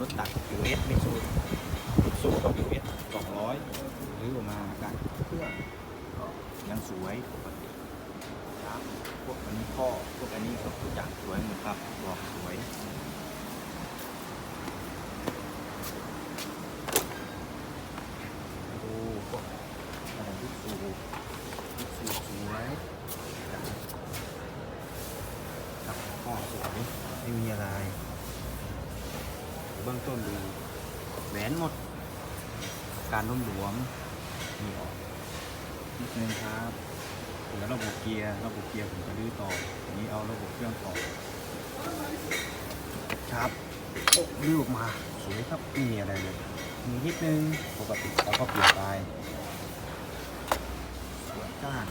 รถตัก US ไม่ซูนสู้กับ US 200หรือออกมาการเครื่องยังสวยปกติครับพวกอันนี้พ่อพวกอันนี้ก็ทุกอย่างสวยหมดครับบอกสวยดูวกอะไรที่สูที่สูสวยครัอสวยไม่มีอะไร เบื้องต้นดูแหวนหมด การร่มหลวมมีออกนิดนึงครับเหลือระบบเกียร์ระบบเกียร์ผมจะรื้อต่ออันนี้เอาระบบเครื่องต่อครับโอ้รื้อออกมาสวยครับไม่มีอะไรเลยมีนิดนึงปกติแล้วก็เปลี่ยนไปสวยก้าน